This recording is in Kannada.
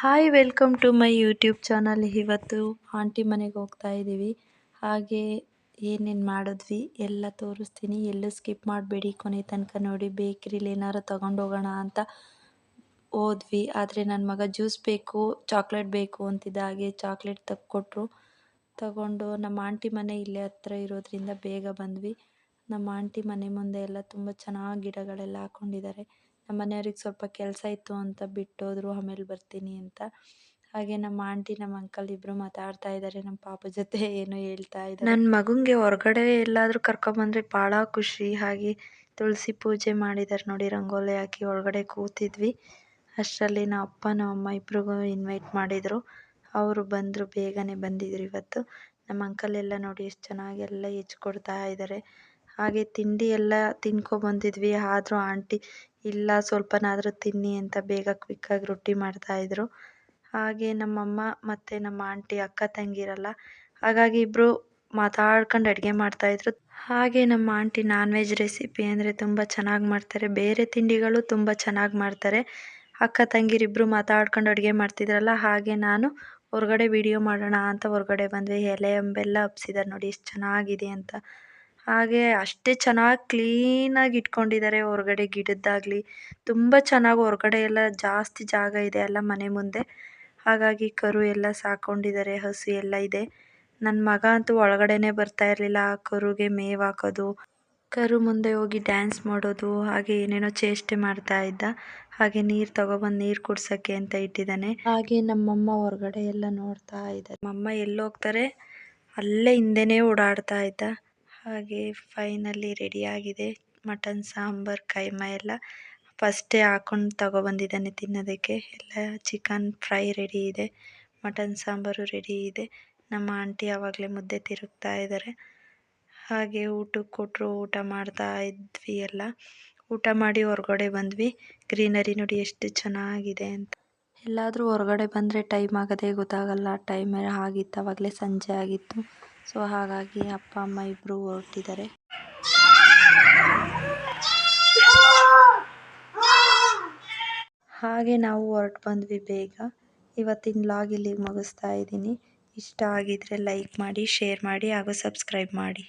Hi welcome to my YouTube channel ಇವತ್ತು ಆಂಟಿ ಮನೆಗೆ ಹೋಗ್ತಾ ಇದ್ದೀವಿ ಹಾಗೆ ಏನೇನು ಮಾಡಿದ್ವಿ ಎಲ್ಲ ತೋರಿಸ್ತೀನಿ. ಎಲ್ಲೂ ಸ್ಕಿಪ್ ಮಾಡಬೇಡಿ. ಕೊನೆ ತನಕ ನೋಡಿ ಬೇಕ್ರಿಲಿ ಏನಾರು ಹೋಗೋಣ ಅಂತ ಹೋದ್ವಿ. ಆದರೆ ನನ್ನ ಮಗ ಜ್ಯೂಸ್ ಬೇಕು ಚಾಕ್ಲೇಟ್ ಬೇಕು ಅಂತಿದ್ದ ಹಾಗೆ ಚಾಕ್ಲೇಟ್ ತಕ್ಕೊಟ್ರು ತಗೊಂಡು ನಮ್ಮ ಆಂಟಿ ಮನೆ ಇಲ್ಲೇ ಹತ್ರ ಇರೋದ್ರಿಂದ ಬೇಗ ಬಂದ್ವಿ. ನಮ್ಮ ಆಂಟಿ ಮನೆ ಮುಂದೆ ಎಲ್ಲ ತುಂಬ ಚೆನ್ನಾಗಿ ಗಿಡಗಳೆಲ್ಲ ಹಾಕೊಂಡಿದ್ದಾರೆ. ನಮ್ಮ ಮನೆಯವ್ರಿಗೆ ಸ್ವಲ್ಪ ಕೆಲಸ ಇತ್ತು ಅಂತ ಬಿಟ್ಟೋದ್ರು, ಆಮೇಲೆ ಬರ್ತೀನಿ ಅಂತ. ಹಾಗೆ ನಮ್ಮ ಆಂಟಿ, ನಮ್ಮ ಅಂಕಲ್ ಇಬ್ಬರು ಮಾತಾಡ್ತಾ ಇದ್ದಾರೆ ನಮ್ಮ ಪಾಪ ಜೊತೆ ಏನು ಹೇಳ್ತಾ ಇದ್ದಾರೆ ನನ್ನ ಮಗುಂಗೆ ಹೊರಗಡೆ ಎಲ್ಲಾದರೂ ಕರ್ಕೊಂಬಂದ್ರೆ ಭಾಳ ಖುಷಿ. ಹಾಗೆ ತುಳಸಿ ಪೂಜೆ ಮಾಡಿದ್ದಾರೆ ನೋಡಿ, ರಂಗೋಲಿ ಹಾಕಿ ಒಳಗಡೆ ಕೂತಿದ್ವಿ. ಅಷ್ಟರಲ್ಲಿ ನಮ್ಮ ಅಪ್ಪ, ನಮ್ಮ ಅಮ್ಮ ಇಬ್ರಿಗೂ ಇನ್ವೈಟ್ ಮಾಡಿದರು. ಅವರು ಬಂದರು, ಬೇಗನೆ ಬಂದಿದ್ರು ಇವತ್ತು. ನಮ್ಮ ಅಂಕಲ್ ಎಲ್ಲ ನೋಡಿ, ಎಷ್ಟು ಚೆನ್ನಾಗಿ ಎಲ್ಲ ಹೆಚ್ಕೊಡ್ತಾ ಇದ್ದಾರೆ ಹಾಗೆ ತಿಂಡಿ ಎಲ್ಲ ತಿನ್ಕೊಬಂದಿದ್ವಿ ಆದರೂ ಆಂಟಿ, ಇಲ್ಲ, ಸ್ವಲ್ಪನಾದರೂ ತಿನ್ನಿ ಅಂತ ಬೇಗ ಕ್ವಿಕ್ಕಾಗಿ ರೊಟ್ಟಿ ಮಾಡ್ತಾಯಿದ್ರು ಹಾಗೆ ನಮ್ಮಮ್ಮ ಮತ್ತು ನಮ್ಮ ಆಂಟಿ, ಅಕ್ಕ ತಂಗಿರಲ್ಲ ಹಾಗಾಗಿ ಇಬ್ಬರು ಮಾತಾಡ್ಕೊಂಡು ಅಡುಗೆ ಮಾಡ್ತಾಯಿದ್ರು ಹಾಗೆ ನಮ್ಮ ಆಂಟಿ ನಾನ್ ವೆಜ್ ರೆಸಿಪಿ ಅಂದರೆ ತುಂಬ ಚೆನ್ನಾಗಿ ಮಾಡ್ತಾರೆ. ಬೇರೆ ತಿಂಡಿಗಳು ತುಂಬ ಚೆನ್ನಾಗಿ ಮಾಡ್ತಾರೆ. ಅಕ್ಕ ತಂಗಿರಿಬ್ಬರು ಮಾತಾಡ್ಕೊಂಡು ಅಡುಗೆ ಮಾಡ್ತಿದ್ರಲ್ಲ, ಹಾಗೆ ನಾನು, ಹೊರಗಡೆ ವಿಡಿಯೋ ಮಾಡೋಣ ಅಂತ ಹೊರಗಡೆ ಬಂದ್ವಿ. ಎಲೆ, ಅಂಬೆಲ್ಲ ಹಬ್ಸಿದ್ದಾರೆ ನೋಡಿ, ಎಷ್ಟು ಚೆನ್ನಾಗಿದೆ ಅಂತ. ಹಾಗೆ ಅಷ್ಟೇ ಚೆನ್ನಾಗಿ ಕ್ಲೀನಾಗಿ ಇಟ್ಕೊಂಡಿದ್ದಾರೆ ಹೊರಗಡೆ ಗಿಡದ್ದಾಗಲಿ. ತುಂಬ ಚೆನ್ನಾಗಿ ಹೊರಗಡೆ ಎಲ್ಲ ಜಾಸ್ತಿ ಜಾಗ ಇದೆ ಅಲ್ಲ ಮನೆ ಮುಂದೆ. ಹಾಗಾಗಿ ಕರು ಎಲ್ಲ ಸಾಕೊಂಡಿದ್ದಾರೆ, ಹಸು ಎಲ್ಲ ಇದೆ. ನನ್ನ ಮಗ ಅಂತೂ ಒಳಗಡೆನೇ ಬರ್ತಾ ಇರಲಿಲ್ಲ, ಆ ಕರುಗೆ ಮೇವು ಹಾಕೋದು, ಕರು ಮುಂದೆ ಹೋಗಿ ಡ್ಯಾನ್ಸ್ ಮಾಡೋದು, ಹಾಗೆ ಏನೇನೋ ಚೇಷ್ಟೆ ಮಾಡ್ತಾ ಇದ್ದ. ಹಾಗೆ ನೀರು ತಗೊಬಂದು ನೀರು ಕುಡ್ಸೋಕ್ಕೆ ಅಂತ ಇಟ್ಟಿದ್ದಾನೆ. ಹಾಗೆ ನಮ್ಮಮ್ಮ ಹೊರಗಡೆ ಎಲ್ಲ ನೋಡ್ತಾ ಇದ್ದಾರೆ. ನಮ್ಮಮ್ಮ ಎಲ್ಲೋಗ್ತಾರೆ ಅಲ್ಲೇ ಹಿಂದೆನೇ ಓಡಾಡ್ತಾ ಇದ್ದ. ಹಾಗೆ ಫೈನಲಿ ರೆಡಿಯಾಗಿದೆ ಮಟನ್ ಸಾಂಬಾರು, ಕೈಮಾ ಎಲ್ಲ ಫಸ್ಟೇ ಹಾಕೊಂಡು ತಗೊಬಂದಿದ್ದಾನೆ ತಿನ್ನೋದಕ್ಕೆ. ಎಲ್ಲ ಚಿಕನ್ ಫ್ರೈ ರೆಡಿ ಇದೆ. ಮಟನ್ ಸಾಂಬಾರು ರೆಡಿ ಇದೆ. ನಮ್ಮ ಆಂಟಿ ಆವಾಗಲೇ ಮುದ್ದೆ ತಿರುಗ್ತಾ ಇದ್ದಾರೆ. ಹಾಗೆ ಊಟಕ್ಕೆ ಕೊಟ್ಟರು ಊಟ ಮಾಡ್ತಾ ಇದ್ವಿ ಎಲ್ಲ. ಊಟ ಮಾಡಿ ಹೊರಗಡೆ ಬಂದ್ವಿ. ಗ್ರೀನರಿ ನೋಡಿ ಎಷ್ಟು ಚೆನ್ನಾಗಿದೆ ಅಂತ. ಎಲ್ಲಾದರೂ ಹೊರಗಡೆ ಬಂದರೆ ಟೈಮ್ ಆಗೋದೇ ಗೊತ್ತಾಗಲ್ಲ. ಟೈಮ್ ಆಗಿತ್ತು, ಆವಾಗಲೇ ಸಂಜೆ ಆಗಿತ್ತು. ಸೊ ಹಾಗಾಗಿ ಅಪ್ಪ, ಅಮ್ಮ ಇಬ್ಬರು ಹೊರಟಿದ್ದಾರೆ. ಹಾಗೆ ನಾವು ಹೊರಟು ಬಂದ್ವಿ ಬೇಗ. ಇವತ್ತಿನ ಲಾಗ್ ಇಲ್ಲಿಗೆ ಮುಗಿಸ್ತಾ ಇದ್ದೀನಿ. ಇಷ್ಟ ಆಗಿದ್ರೆ ಲೈಕ್ ಮಾಡಿ ಶೇರ್ ಮಾಡಿ ಹಾಗೂ ಸಬ್ಸ್ಕ್ರೈಬ್ ಮಾಡಿ.